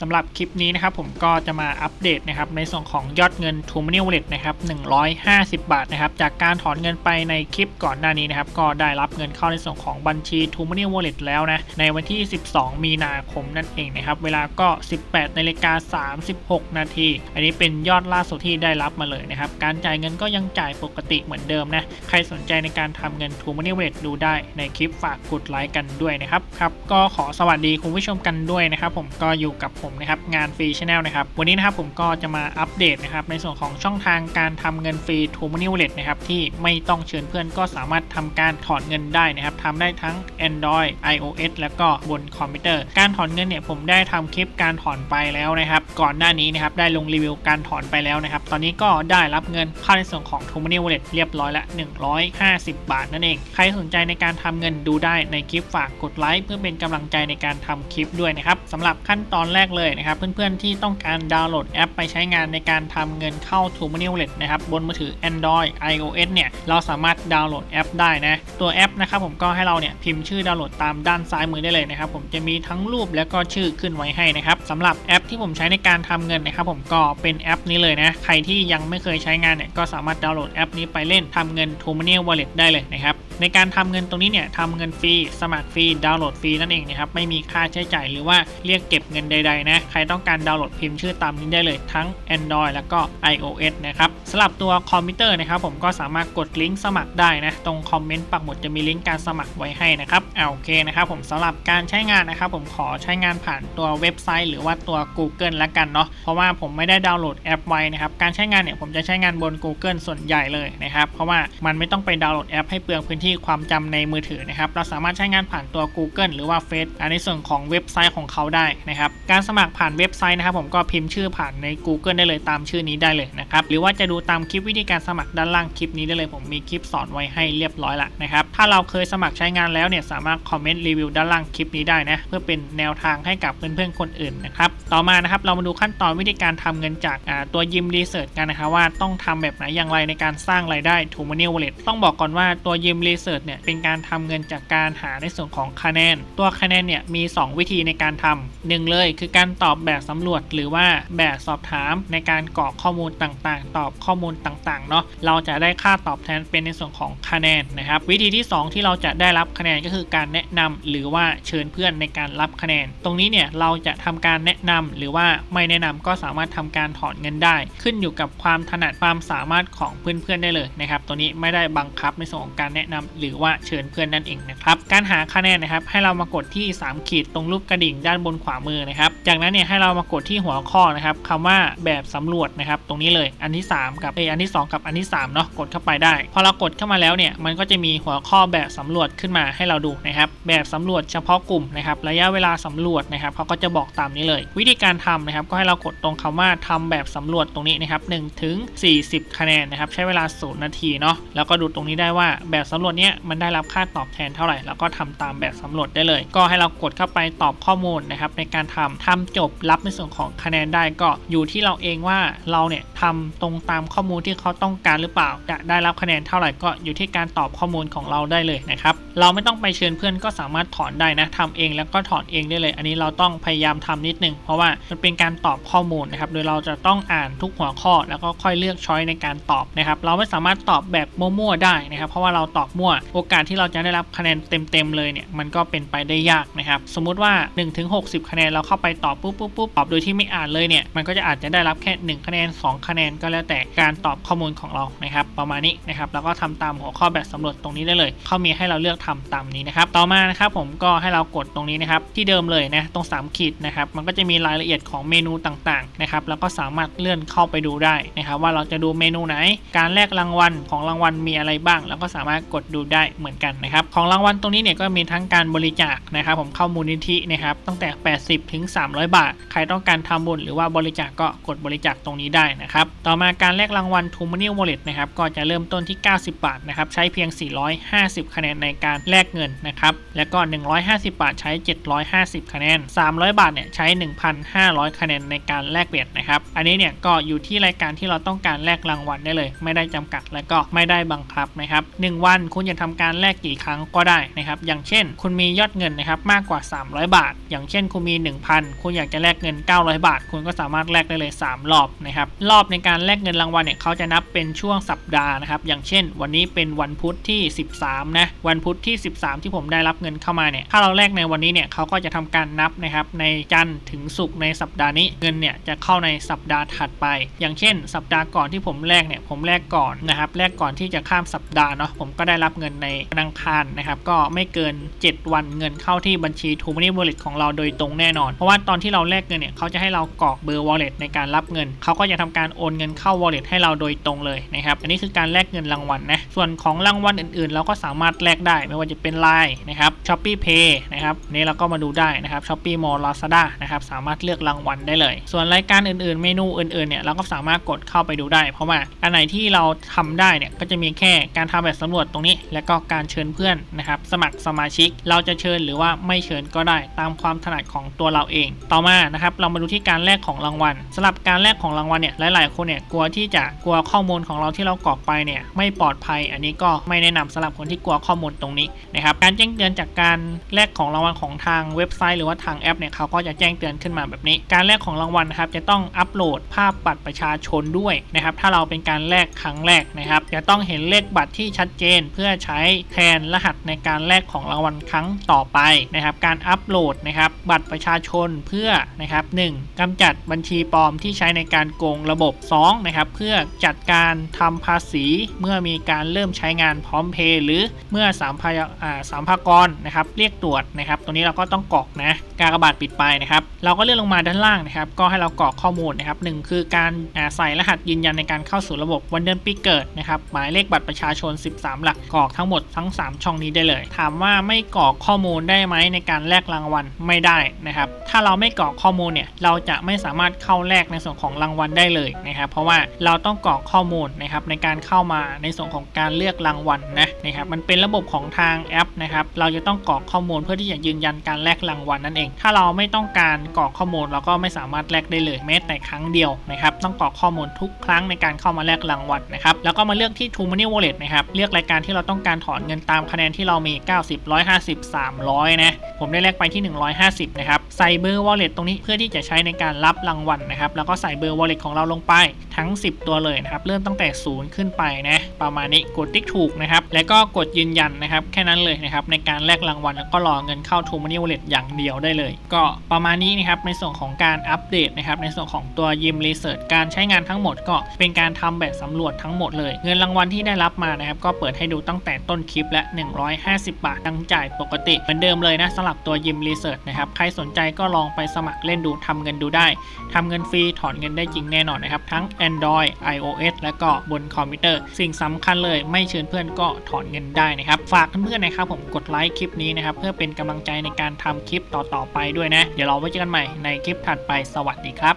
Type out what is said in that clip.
สำหรับคลิปนี้นะครับผมก็จะมาอัปเดตนะครับในส่วนของยอดเงิน t ู m o n e y Wallet นะครับ150 บาทนะครับจากการถอนเงินไปในคลิปก่อนหน้านี้นะครับก็ได้รับเงินเข้าในส่วนของบัญชี t ู m o n e y Wallet แล้วนะในวันที่ 12 มีนาคมนั่นเองนะครับเวลาก็ 18นาฬิกา36 นาทีอันนี้เป็นยอดล่าสุดที่ได้รับมาเลยนะครับการจ่ายเงินก็ยังจ่ายปกติเหมือนเดิมนะใครสนใจในการทำเงิน t ู m o n e y Wallet ดูได้ในคลิปฝากกดไลค์กันด้วยนะครับครับก็ขอสวัสดีคุณผู้ชมกันด้วยนะครับผมก็อยู่กับผมนะครับงานฟรีชแนลนะครับวันนี้นะครับผมก็จะมาอัปเดตนะครับในส่วนของช่องทางการทำเงินฟรี t ู m o n e y Wallet นะครับที่ไม่ต้องเชิญเพื่อนก็สามารถทำการถอนเงินได้นะครับทำได้ทั้ง Android iOS แล้วก็บนคอมพิวเตอร์ การถอนเงินเนี่ยผมได้ทำคลิปการถอนไปแล้วนะครับก่อนหน้านี้นะครับได้ลงรีวิวการถอนไปแล้วนะครับตอนนี้ก็ได้รับเงินเข้าในส่วนของ t ู m o n e y Wallet เรียบร้อยละ 150 บาทนั่นเอง ใครสนใจในการทำเงินดูได้ในคลิปฝากกดไลค์เพื่อเป็นกำลังใจในการทำคลิปด้วยนะครับสำหรับขั้นตอนแรกเลยนะครับ เพื่อนๆที่ต้องการดาวน์โหลดแอปไปใช้งานในการทำเงินเข้า t ู m o n e y Wallet นะครับบนมือถือ Android iOS เนี่ยเราสามารถดาวน์โหลดแอปได้นะตัวแอปนะครับผมก็ให้เราเนี่ยพิมพ์ชื่อดาวน์โหลดตามด้านซ้ายมือได้เลยนะครับผมจะมีทั้งรูปแล้วก็ชื่อขึ้นไว้ให้นะครับสำหรับแอปที่ผมใช้ในการทำเงินนะครับผมก็เป็นแอปนี้เลยนะใครที่ยังไม่เคยใช้งานเนี่ยก็สามารถดาวน์โหลดแอปนี้ไปเล่นทำเงิน t ู m o n e y Wallet ได้เลยนะครับ ในการทำเงินตรงนี้เนี่ยทำเงินฟรี สมัครฟรี ดาวน์โหลดฟรีนั่นเองนะครับไม่มีค่าใช้จ่ายหรือว่าเรียกเก็บเงินใดๆนะใครต้องการดาวน์โหลดพิมพ์ชื่อตามนี้ได้เลยทั้ง Android แล้วก็ iOS นะครับสำหรับตัวคอมพิวเตอร์นะครับผมก็สามารถกดลิงก์สมัครได้นะตรงคอมเมนต์ปักหมุดจะมีลิงก์การสมัครไว้ให้นะครับเอาโอเคนะครับผมสำหรับการใช้งานนะครับผมขอใช้งานผ่านตัวเว็บไซต์ หรือว่าตัว Google ละกันเนาะเพราะว่าผมไม่ได้ดาวน์โหลดแอปไว้นะครับการใช้งานเนี่ยผมจะใช้งานบน Google ส่วนใหญ่เลยนะครับเพราะว่ามันไม่ต้องไปดาวน์โหลดแอปให้เปลืองพื้นที่ความจำในมือถือนะครับเราสามารถใช้งานผ่านตัว Google หรือว่า Face ในส่วนของเว็บไซต์ของเขาได้นะครับการสมัครผ่านเว็บไซต์นะครับ ผมก็พิมพ์ชื่อผ่านใน Google ได้เลยตามชื่อนี้ได้เลยนะครับหรือว่าจะดูตามคลิปวิธีการสมัครด้านล่างคลิปนี้ได้เลยผมมีคลิปสอนไว้ให้เรียบร้อยละนะครับถ้าเราเคยสมัครใช้งานแล้วเนี่ยสามารถคอมเมนต์รีวิวด้านล่างคลิปนี้ได้นะเพื่อเป็นแนวทางให้กับเพื่อนๆคนอื่นนะครับต่อมานะครับเรามาดูขั้นตอนวิธีการทำเงินจากตัวยิมรีเสิร์ชกันนะครับว่าต้องทำแบบไหนอย่างไรในการสร้างรายได้ทูมานียวอลเลตต้องบอกก่อนว่าตัวยิมรีเสิร์ชเนี่ยเป็นการทำเงินจากการหาในส่วนของคะแนน ตัวคะแนนเนี่ยมี 2 วิธีในการทำหนึ่งเลยคือการตอบแบบสำรวจหรือว่าแบบสอบถามในการกรอกข้อมูลต่างๆ ตอบข้อมูลต่างๆเนาะเราจะได้ค่าตอบแทนเป็นในส่วนของคะแนนนะครับวิธีที่ 2 ที่เราจะได้รับคะแนนก็คือการแนะนำหรือว่าเชิญเพื่อนในการรับคะแนน ตรงนี้เนี่ยเราจะทำการแนะนำหรือว่าไม่แนะนำก็สามารถทำการถอนเงินได้ ขึ้นอยู่กับความถนัดความสามารถของเพื่อนๆได้เลยนะครับตัวนี้ไม่ได้บังคับในส่วนของการแนะนำหรือว่าเชิญเพื่อนนั่นเองนะครับ การหาคะแนนนะครับ ให้เรามากดที่ 3 ขีดตรงรูปกระดิ่งด้านบนขวามือนะครับ จากนั้นเนี่ยให้เรามากดที่หัวข้อนะครับคำว่าแบบสำรวจนะครับ ตรงนี้เลยอันที่ 3 กับเอออันที่ 2 กับอันที่3เนาะกดเข้าไปได้ พอเรากดเข้ามาแล้วเนี่ยมันก็จะมีหัวข้อแบบสำรวจขึ้นมาให้เราดูนะครับแบบสำรวจเฉพาะกลุ่มนะครับระยะเวลาสำรวจนะครับเขาก็จะบอกตามนี้เลย วิธีการทำนะครับก็ให้เรากดตรงคำว่าทำแบบสำรวจตรงนี้นะครับ1ถึง40 คะแนนนะครับใช้เวลา 0 นาทีเนาะแล้วก็ดูตรงนี้ได้ว่าแบบสำรวจเนี้ยมันได้รับค่าตอบแทนเท่าไหร่แล้วก็ทำตามแบบสำรวจได้เลย ก็ให้เรากดเข้าไปตอบข้อมูลนะครับในการทำทำจบรับในส่วนของคะแนนได้ก็อยู่ที่เราเองว่าเราเนี่ยทำตรงตามข้อมูลที่เขาต้องการหรือเปล่า จะได้รับคะแนนเท่าไหร่ก็อยู่ที่การตอบข้อมูลของเราได้เลยนะครับเราไม่ต้องไปเชิญเพื่อนก็สามารถถอนได้นะทำเองแล้วก็ถอนเองได้เลย อันนี้เราต้องพยายามทำนิดนึงเพราะว่ามันเป็นการตอบข้อมูลนะครับโดยเราจะต้องอ่านทุกหัวข้อ แล้วก็ค่อยเลือกช้อยในการตอบนะครับเราไม่สามารถตอบแบบมั่วๆได้นะครับเพราะว่าเราตอบมั่ว โอกาสที่เราจะได้รับคะแนนเต็มๆเลยเนี่ยมันก็เป็นไปได้ยากนะครับสมมุติว่า1ถึง60 คะแนนเราเข้าไปตอบอบปุ๊บปุ๊บปุ๊บตอบโดยที่ไม่อ่านเลยเนี่ยมันก็จะอาจจะได้รับแค่ 1 คะแนน 2 คะแนนก็แล้วแต่การตอบข้อมูลของเรานะครับ ประมาณนี้นะครับแล้วก็ทำตามหัวข้อแบบสำรวจตรงนี้ได้เลยเขามีให้เราเลือกทำตามนี้นะครับ ต่อมานะครับผมก็ให้เรากดตรงนี้นะครับที่เดิมเลยนะตรง 3 ขีดนะครับมันก็จะมีรายละเอียดของเมนูต่างๆนะครับแล้วก็สามารถเลื่อนเข้าไปดูได้นะครับ ว่าเราจะดูเมนูไหน การแลกรางวัลของรางวัลมีอะไรบ้าง แล้วก็สามารถกดดูได้เหมือนกันนะครับของรางวัลตรงนี้เนี่ยก็มีทั้งการบริจาคนะครับผมเข้ามูลนิธินะครับตั้งแต่ 80ถึง300 บาท ใครต้องการทำบุญหรือว่าบริจาคก็กดบริจาคตรงนี้ได้นะครับ ต่อมาการแลกรางวัลทูมานิวโมเลตนะครับ ก็จะเริ่มต้นที่ 90 บาทนะครับ ใช้เพียง 450 คะแนนในการแลกเงินนะครับ แล้วก็ 150 บาทใช้ 750 คะแนน 300 บาทเนี่ยใช้ 1,500 คะแนนในการแลกเปลี่ยนนะครับ อันนี้เนี่ยก็อยู่ที่รายการที่เราต้องการแลกรางวัลได้เลย ไม่ได้จำกัดและก็ไม่ได้บังคับนะครับ1วันคุณจะทำการแลกกี่ครั้งก็ได้นะครับ อย่างเช่น คุณมียอดเงินนะครับมากกว่า 300 บาท อย่างเช่นคุณมี 1,000คุณอยากจะแลกเงิน 900 บาท คุณก็สามารถแลกได้เลย 3 รอบนะครับรอบในการแลกเงินรางวัลเนี่ยเขาจะนับเป็นช่วงสัปดาห์นะครับอย่างเช่น วันนี้เป็นวันพุธที่ 13นะวันพุธที่ 13 ที่ผมได้รับเงินเข้ามาเนี่ยถ้าเราแลกในวันนี้เนี่ยเขาก็จะทำการนับนะครับในจันทร์ถึงศุกร์ในสัปดาห์นี้เงินเนี่ยจะเข้าในสัปดาห์ถัดไป อย่างเช่น สัปดาห์ก่อนที่ผมแลกเนี่ยผมแลกก่อนนะครับแลกก่อนที่จะข้ามสัปดาห์เนาะผมก็ได้รับเงินในวันอังคารนะครับก็ไม่เกิน 7 วันเงินเข้าที่บัญชี t ูมินิ Wallet ของเราโดยตรงแน่นอน เพราะว่าตอนที่เราแลกเงินเนี่ยเขาจะให้เรากรอกเบอร์ Wallet ในการรับเงิน เขาก็จะทำการโอนเงินเข้า Wallet ให้เราโดยตรงเลยนะครับ อันนี้คือการแลกเงินรางวัลนะส่วนของรางวัลอื่นๆ เราก็สามารถแลกได้ไม่ว่าจะเป็น Line นะครับ Shopee Pay นะครับนี่เราก็มาดูได้นะครับ Shopee Mall Lazada นะครับสามารถเลือกรางวัลได้เลย ส่วนรายการอื่นๆ เมนูอื่นๆเนี่ยเราก็สามารถกดเข้าไปดูได้ เพราะว่าอันไหนที่เราทำได้เนี่ยก็จะมีแค่การทำแบบสำรวจตรงนี้ แล้วก็การเชิญเพื่อนนะครับสมัครสมาชิกเราจะเชิญหรือว่าไม่เชิญก็ได้ตามความถนัดของตัวเราเองต่อมานะครับเรามาดูที่การแลกของรางวัลสำหรับการแลกของรางวัลเนี่ยหลาย ๆ คนเนี่ยกลัวที่จะกลัวข้อมูลของเราที่เรากรอกไปเนี่ยไม่ปลอดภัย อันนี้ก็ไม่แนะนำสำหรับคนที่กลัวข้อมูลตรงนี้นะครับการแจ้งเตือนจากการแลกของรางวัลของทางเว็บไซต์หรือว่าทางแอปเนี่ยเขาก็จะแจ้งเตือนขึ้นมาแบบนี้ การแลกของรางวัลนะครับจะต้องอัปโหลดภาพบัตรประชาชนด้วยนะครับถ้าเราเป็นการแลกครั้งแรกนะครับจะต้องเห็นเลขบัตรที่ชัดเจน เพื่อใช้แทนรหัสในการแลกของรางวัลครั้งต่อไปนะครับการอัปโหลดนะครับบัตรประชาชนเพื่อนะครับหนึ่งกำจัดบัญชีปลอมที่ใช้ในการโกงระบบ 2 นะครับเพื่อจัดการทำภาษีเมื่อมีการเริ่มใช้งานพร้อมเพย์หรือเมื่อสามพยาสามพากรนะครับเรียกตรวจนะครับ ตัวนี้เราก็ต้องกรอกนะ กากระบาดปิดไปนะครับ เราก็เลื่อนลงมาด้านล่างนะครับ ก็ให้เรากรอกข้อมูลนะครับหนึ่งคือการใส่รหัสยืนยันในการเข้าสู่ระบบวันเดือนปีเกิดนะครับหมายเลขบัตรประชาชน 13 หลักกรอกทั้งหมดทั้ง 3 ช่องนี้ได้เลย ถามว่าไม่กรอกข้อมูลได้ไหมในการแลกรางวัลไม่ได้นะครับ ถ้าเราไม่กรอกข้อมูลเนี่ยเราจะไม่สามารถเข้าแลกในส่วนของรางวัลได้เลยนะครับ เพราะว่าเราต้องกรอกข้อมูลนะครับในการเข้ามาในส่วนของการเลือกรางวัลนะนะครับ มันเป็นระบบของทางแอปนะครับ เราจะต้องกรอกข้อมูลเพื่อที่จะยืนยันการแลกรางวัลนั่นเองถ้าเราไม่ต้องการกรอกข้อมูลเราก็ไม่สามารถแลกได้เลยแม้แต่ครั้งเดียวนะครับต้องกรอกข้อมูลทุกครั้งในการเข้ามาแลกรางวัลนะครับแล้วก็มาเลือกที่ True Money Wallet นะครับเลือกรายการที่เราต้องการถอนเงินตามคะแนนที่เรามี 90 150 300 นะ ผมได้แลกไปที่ 150 นะครับ ใส่เบอร์ Wallet ตรงนี้เพื่อที่จะใช้ในการรับรางวัลนะครับ แล้วก็ใส่เบอร์ Wallet ของเราลงไปทั้ง 10 ตัวเลยนะครับ เริ่มตั้งแต่ 0 ขึ้นไปนะ ประมาณนี้ กดติ๊กถูกนะครับ แล้วก็กดยืนยันนะครับ แค่นั้นเลยนะครับ ในการแลกรางวัลแล้วก็รอเงินเข้า True Money Wallet อย่างเดียวได้เลย ก็ประมาณนี้นะครับ ในส่วนของการอัปเดตนะครับ ในส่วนของตัวยิมรีเสิร์ชการใช้งานทั้งหมดก็เป็นการทำแบบสำรวจทั้งหมดเลย เงินรางวัลที่ได้รับมานะครับ ก็เปิดให้ดูตั้งแต่ต้นคลิปและ 150 บาทดังจ่ายปกติเหมือนเดิมเลยนะสำหรับตัวยิมรีเสิร์ชนะครับ ใครสนใจก็ลองไปสมัครเล่นดูทำเงินดูได้ทำเงินฟรีถอนเงินได้จริงแน่นอนนะครับ ทั้ง Android iOS และก็บนคอมพิวเตอร์ สิ่งสำคัญเลยไม่เชิญเพื่อนก็ถอนเงินได้นะครับ ฝากเพื่อนๆนะครับผมกดไลค์คลิปนี้นะครับ เพื่อเป็นกำลังใจในการทำคลิปต่อๆไปด้วยนะ เดี๋ยวเราไว้เจอกันใหม่ในคลิปถัดไปสวัสดีครับ